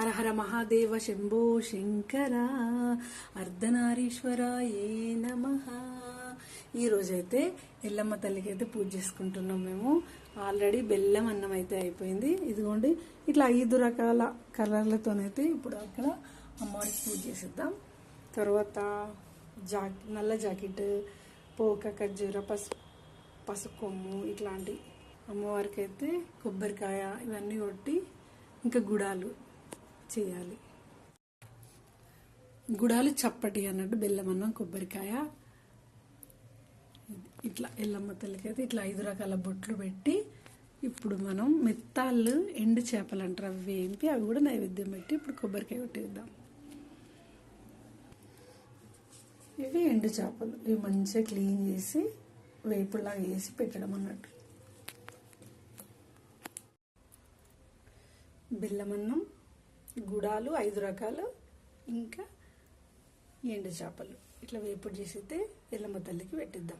హరహర మహాదేవ శంభో శంకర అర్ధనారీశ్వరాయే నమ. ఈరోజైతే ఎల్లమ్మ తల్లికి అయితే పూజ చేసుకుంటున్నాం మేము. ఆల్రెడీ బెల్లం అన్నం అయితే అయిపోయింది. ఇదిగోండి ఇట్లా ఐదు రకాల కలర్లతోనైతే ఇప్పుడు అక్కడ అమ్మవారికి పూజ చేసేద్దాం. తర్వాత జా నల్ల జాకెట్ పోక ఖర్జూర పసు పసుకొమ్ము ఇట్లాంటి అమ్మవారికి అయితే కొబ్బరికాయ ఇవన్నీ కొట్టి ఇంకా గుడాలు చేయాలి. గుడాలు చప్పటి అన్నట్టు బెల్లం అన్నం కొబ్బరికాయ ఇట్లా ఎల్లమ్మ తల్లికి అయితే ఇట్లా ఐదు రకాల బొట్లు పెట్టి ఇప్పుడు మనం మెత్తాళ్ళు ఎండు చేపలు అంటారు అవి వేంపి అవి కూడా నైవేద్యం పెట్టి ఇప్పుడు కొబ్బరికాయ కొట్టేద్దాం. ఇవి ఎండు చేపలు. ఇవి మంచిగా క్లీన్ చేసి వేపులాగా వేసి పెట్టడం అన్నట్టు. బెల్లమన్నం గుడాలు ఐదు రకాలు ఇంకా ఎండు చేపలు. ఇట్లా వేపుడు చేసితే ఎల్లమ్మ తల్లికి పెట్టిద్దాం.